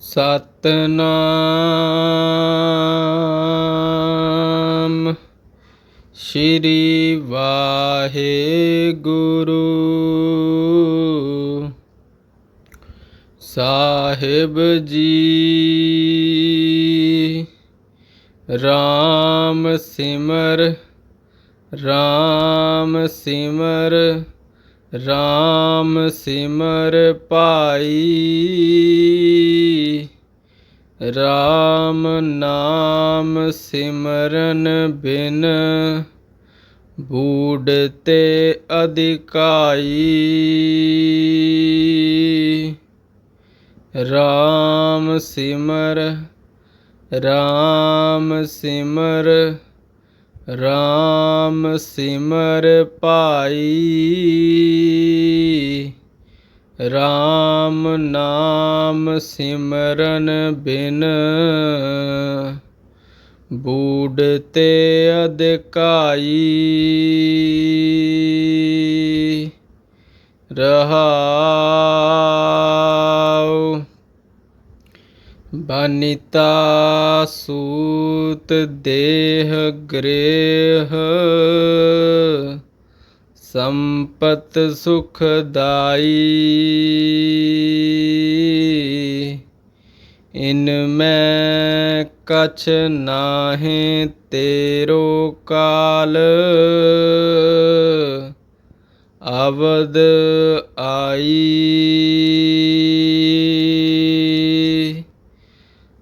ਸਤਨਾਮ। ਸ਼੍ਰੀ ਵਾਹਿਗੁਰੂ। ਸਾਹਿਬ ਜੀ। ਰਾਮ ਸਿਮਰ ਰਾਮ ਸਿਮਰ। ਰਾਮ ਸਿਮਰ ਭਾਈ। ਰਾਮ ਨਾਮ ਸਿਮਰਨ ਬਿਨ ਬੂੜ ਤੇ ਅਧਿਕਾਈ। ਰਾਮ ਸਿਮਰ ਰਾਮ ਸਿਮਰ ਰਾਮ ਸਿਮਰ ਭਾਈ। ਰਾਮ ਨਾਮ ਸਿਮਰਨ ਬਿਨ। ਬੂੜ ਤੇ ਅਧਿਕਾਈ। ਰਹਾਉ ਬਨਿਤਾ ਸੂਤ ਦੇਹ ਗ੍ਰੇਹ ਸੰਪਤ ਸੁਖਦਾਈ। ਇਨ ਮੈਂ ਕਛ ਨਾਹੀਂ ਤੇਰੋ ਕਾਲ ਅਵਦ ਆਈ।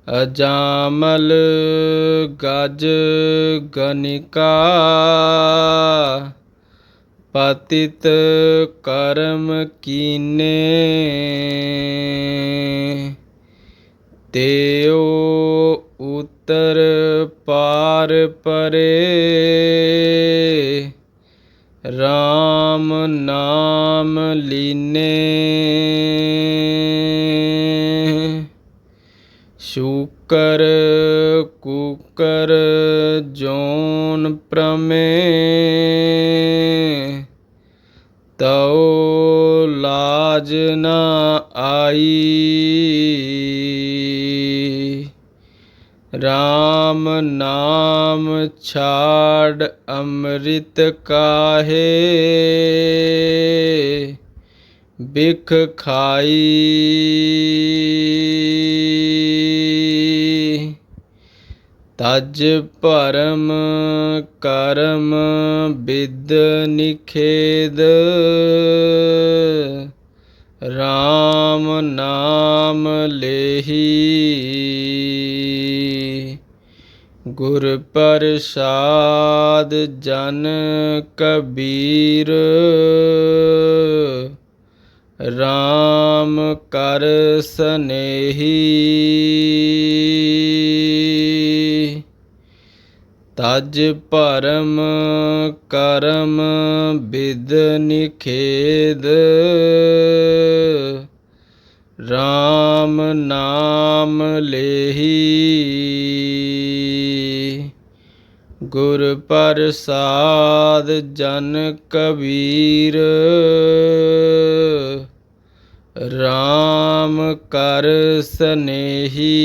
ਅਜਾਮਲ ਗਜ ਗਨਿਕਾ ਪਤਿਤ ਕਰਮ ਕੀਨੇ ਤੇਓ ਉਤਰ ਪਾਰ ਪਰੇ। RAM ਨਾਮ ਲੀਨੇ। ਸ਼ੂਕਰ, ਕੂਕਰ ਜੋਨ ਪ੍ਰਮੇ, ਤਉ ਲਾਜ ਨ ਆਈ। RAM ਨਾਮ ਛਾੜ ਅੰਮ੍ਰਿਤ ਕਾਹੇ ਬਿਖ ਖਾਈ। ਤਜ ਭਰਮ ਕਰਮ ਬਿਦ ਨਿਖੇਦ RAM ਨਾਮ ਲੇਹੀ। ਗੁਰ ਪ੍ਰਸਾਦ ਜਨ ਕਬੀਰ। RAM ਕਰ ਸਨੇਹੀ। ਤਜ ਭਰਮ ਕਰਮ ਬਿਦ ਨਿਖੇਦ RAM ਨਾਮ ਲੇਹੀ। ਗੁਰ ਪ੍ਰਸਾਦ ਜਨ ਕਬੀਰ। RAM ਕਰ ਸਨੇਹੀ।